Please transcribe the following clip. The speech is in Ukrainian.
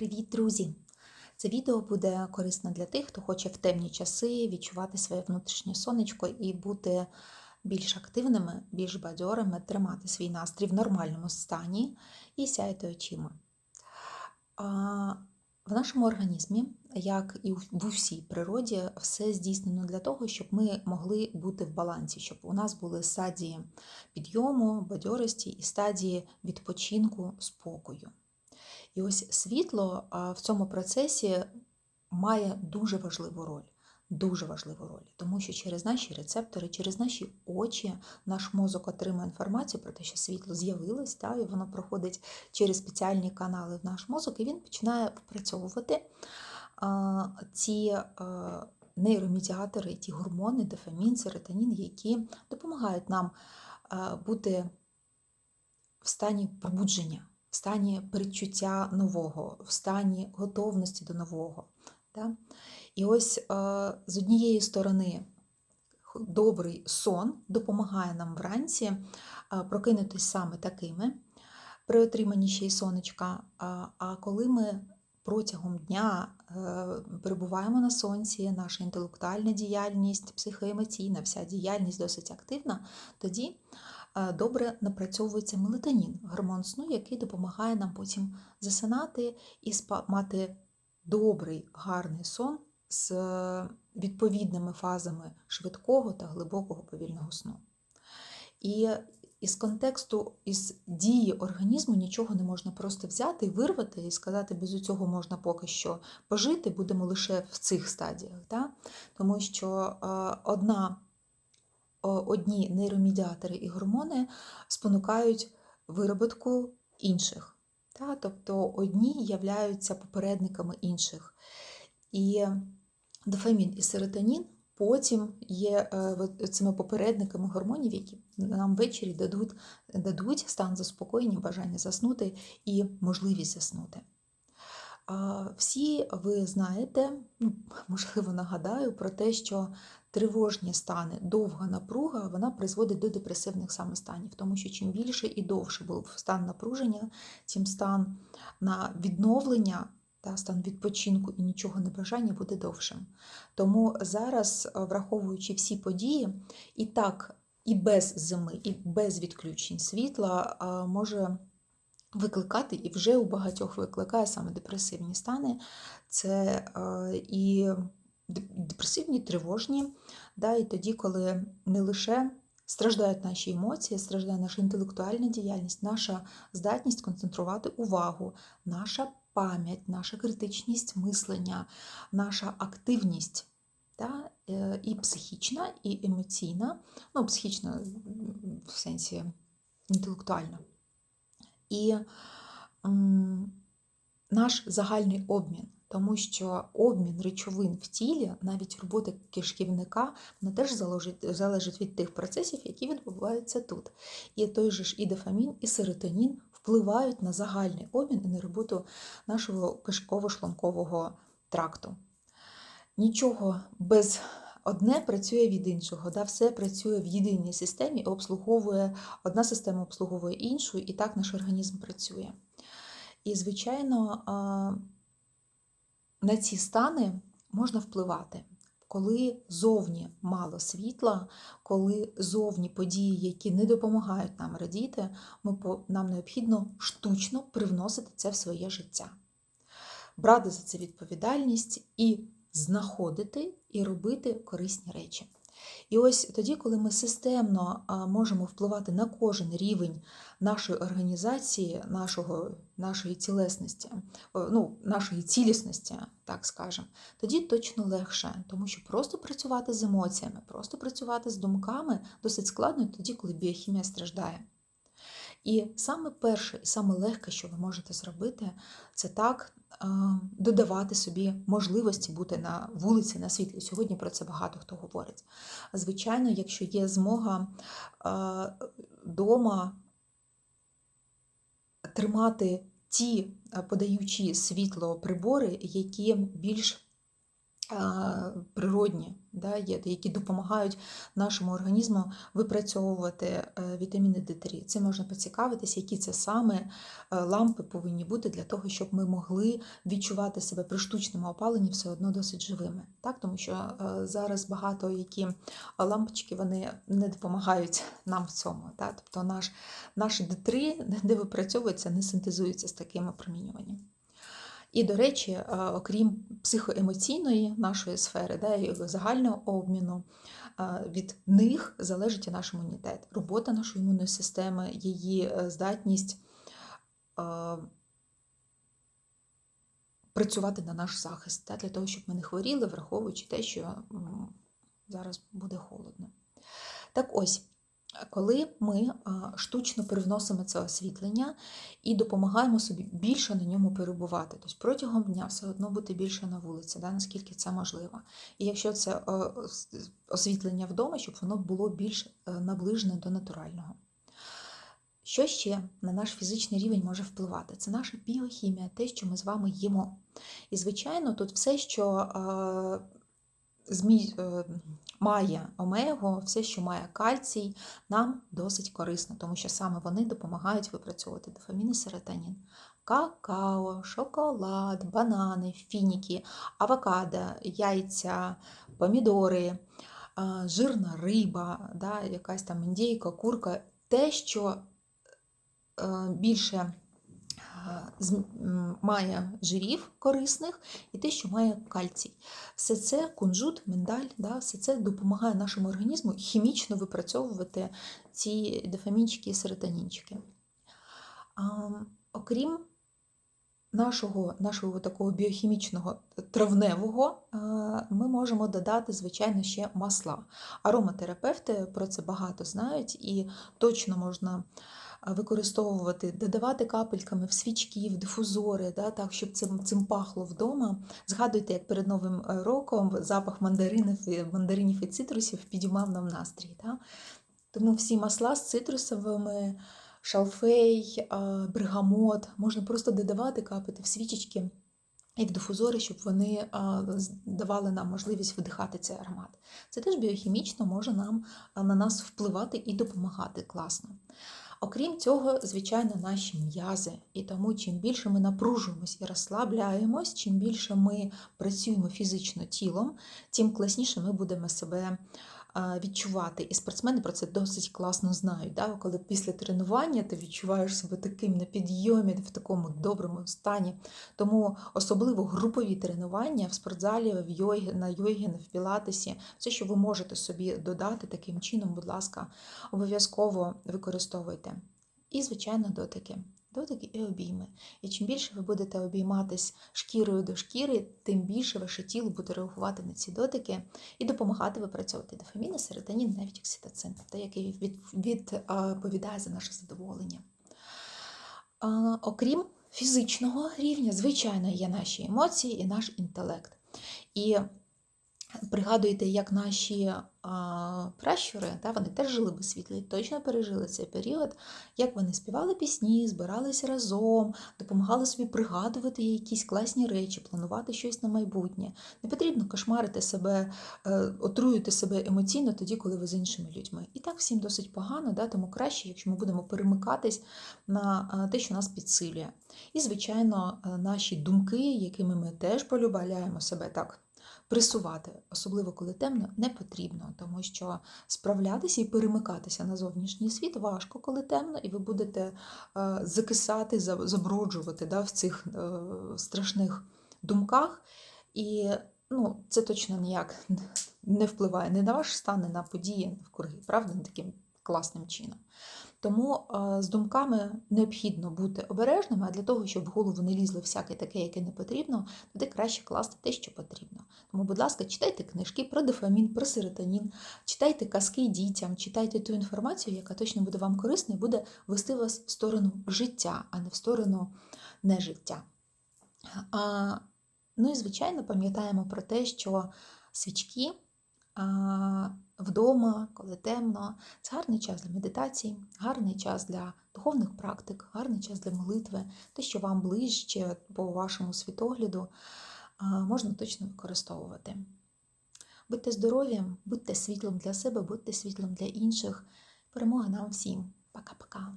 Привіт, друзі! Це відео буде корисно для тих, хто хоче в темні часи відчувати своє внутрішнє сонечко і бути більш активними, більш бадьорими, тримати свій настрій в нормальному стані і сяяти очима. В нашому організмі, як і в усій природі, все здійснено для того, щоб ми могли бути в балансі, щоб у нас були стадії підйому, бадьорості і стадії відпочинку, спокою. Ось світло в цьому процесі має дуже важливу роль. Дуже важливу роль, тому що через наші рецептори, через наші очі наш мозок отримує інформацію про те, що світло з'явилось, та, і воно проходить через спеціальні канали в наш мозок, і він починає впрацьовувати а, ці а, нейромедіатори, ті гормони, дофамін, серотонін, які допомагають нам а, бути в стані пробудження в стані передчуття нового, в стані готовності до нового. Да? І ось е, з однієї сторони добрий сон допомагає нам вранці е, прокинутися саме такими при отриманні ще й сонечка. А коли ми протягом дня е, перебуваємо на сонці, наша інтелектуальна діяльність, психоемоційна, вся діяльність досить активна, тоді добре напрацьовується мелатонін, гормон сну, який допомагає нам потім засинати і мати добрий, гарний сон з відповідними фазами швидкого та глибокого повільного сну. І із контексту, із дії організму нічого не можна просто взяти, вирвати і сказати, без цього можна поки що пожити, будемо лише в цих стадіях. Да? Тому що одна одні нейромедіатори і гормони спонукають вироботку інших. Та? Тобто одні являються попередниками інших. І дофамін і серотонін потім є е, цими попередниками гормонів, які нам ввечері дадуть, дадуть стан заспокоєння, бажання заснути і можливість заснути. Всі ви знаєте, ну, можливо, нагадаю про те, що тривожні стани, довга напруга, вона призводить до депресивних саме станів, тому що чим більше і довше був стан напруження, тим стан на відновлення та стан відпочинку і нічого не бажання буде довшим. Тому зараз, враховуючи всі події, і так, і без зими, і без відключень світла може викликати, і вже у багатьох викликає саме депресивні стани. Це і депресивні, тривожні, да, і тоді, коли не лише страждають наші емоції, страждає наша інтелектуальна діяльність, наша здатність концентрувати увагу, наша пам'ять, наша критичність мислення, наша активність. Да, е, І психічна, і емоційна, ну, психічна в сенсі інтелектуальна. І наш загальний обмін тому що обмін речовин в тілі, навіть робота кишківника, вона теж залежить, залежить від тих процесів, які відбуваються тут. І той же ж і дофамін, і серотонін впливають на загальний обмін і на роботу нашого кишково-шлункового тракту. Нічого без одне працює від іншого, да, все працює в єдиній системі, обслуговує одна система обслуговує іншу, і так наш організм працює. І, звичайно, на ці стани можна впливати, коли зовні мало світла, коли зовні події, які не допомагають нам радіти, ми, нам необхідно штучно привносити це в своє життя, брати за це відповідальність і знаходити і робити корисні речі. І ось тоді, коли ми системно можемо впливати на кожен рівень нашої організації, нашого, нашої цілесності, ну, нашої цілісності, так скажемо, тоді точно легше, тому що просто працювати з емоціями, просто працювати з думками досить складно тоді, коли біохімія страждає. І саме перше і саме легке, що ви можете зробити, це так додавати собі можливості бути на вулиці, на світлі. Сьогодні про це багато хто говорить. Звичайно, якщо є змога вдома тримати ті подаючі світло прибори, які більш природні, да, є, які допомагають нашому організму випрацьовувати е, вітаміни D3. Це можна поцікавитися, які це саме е, лампи повинні бути для того, щоб ми могли відчувати себе при штучному опаленні все одно досить живими. Так? Тому що е, зараз багато які лампочки вони не допомагають нам в цьому. Так? Тобто наш, наші D3, де випрацьовується, не синтезуються з таким опромінюванням. І, до речі, е, окрім психоемоційної нашої сфери, да, і загального обміну, е, від них залежить і наш імунітет, робота нашої імунної системи, її е, здатність працювати на наш захист, да, для того, щоб ми не хворіли, враховуючи те, що зараз буде холодно. Так ось. Коли ми штучно привносимо це освітлення і допомагаємо собі більше на ньому перебувати, тобто протягом дня все одно бути більше на вулиці, да, наскільки це можливо. І якщо це освітлення вдома, щоб воно було більш е, наближене до натурального. Що ще на наш фізичний рівень може впливати? Це наша біохімія, те, що ми з вами їмо. І, звичайно, тут все, що е, змі... Е, має омегу, все, що має кальцій, нам досить корисно, тому що саме вони допомагають випрацьовувати дофамін і серотонін. Какао, шоколад, банани, фініки, авокадо, яйця, помідори, е, жирна риба, да, якась там індійка, курка, те, що е, більше має жирів корисних і те, що має кальцій. Все це кунжут, миндаль, да, все це допомагає нашому організму хімічно випрацьовувати ці дофамінчики і серотонінчики. Окрім нашого нашого такого біохімічного травневого, ми можемо додати, звичайно, ще масла. Ароматерапевти про це багато знають і точно можна використовувати, додавати капельками в свічки, в дифузори, да, так, щоб цим цим пахло вдома. Згадуйте, як перед Новим е, роком запах мандаринів, мандаринів і цитрусів підіймав нам настрій. Да? Тому всі масла з цитрусовими, шалфей, бергамот, можна просто додавати, капати в свічечки. І в дифузори, щоб вони давали нам можливість видихати цей аромат. Це теж біохімічно може нам на нас впливати і допомагати класно. Окрім цього, звичайно, наші м'язи. І тому, чим більше ми напружуємось і розслабляємось, чим більше ми працюємо фізично тілом, тим класніше ми будемо себе відчувати. І спортсмени про це досить класно знають. Да? Коли після тренування ти відчуваєш себе таким на підйомі, в такому доброму стані. Тому особливо групові тренування в спортзалі, в йогі, на йогі, в пілатесі, все, що ви можете собі додати таким чином, будь ласка, обов'язково використовуйте. І, звичайно, дотики дотики і обійми. І чим більше ви будете обійматись шкірою до шкіри, тим більше ваше тіло буде реагувати на ці дотики і допомагати випрацьовувати дофамін, серотонін, навіть окситоцин, який відповідає за наше задоволення. Окрім фізичного рівня, звичайно, є наші емоції і наш інтелект. І Пригадуєте, як наші а, пращури, да, вони теж жили без світла і точно пережили цей період, як вони співали пісні, збиралися разом, допомагали собі пригадувати якісь класні речі, планувати щось на майбутнє. Не потрібно кошмарити себе, е, отруювати себе емоційно тоді, коли ви з іншими людьми. І так всім досить погано, да, тому краще, якщо ми будемо перемикатись на те, що нас підсилює. І, звичайно, е, наші думки, якими ми теж полюбаляємо себе так пресувати, особливо коли темно, не потрібно, тому що справлятися і перемикатися на зовнішній світ важко, коли темно, і ви будете е, закисати, заброджувати да, в цих е, страшних думках. І ну, це точно ніяк не впливає не на ваш стан, не на події навкруги, правда, не таким класним чином. Тому е, з думками необхідно бути обережними, а для того, щоб в голову не лізло всяке таке, яке не потрібно, туди краще класти те, що потрібно. Тому, будь ласка, читайте книжки про дофамін, про серотонін, читайте казки дітям, читайте ту інформацію, яка точно буде вам корисна і буде вести вас в сторону життя, а не в сторону нежиття. А, Ну і, звичайно, пам'ятаємо про те, що свічки вдома, коли темно. Це гарний час для медитації, гарний час для духовних практик, гарний час для молитви, те, що вам ближче по вашому світогляду. можна точно використовувати. Будьте здорові, будьте світлом для себе, будьте світлом для інших. Перемога нам всім. Пока-пока.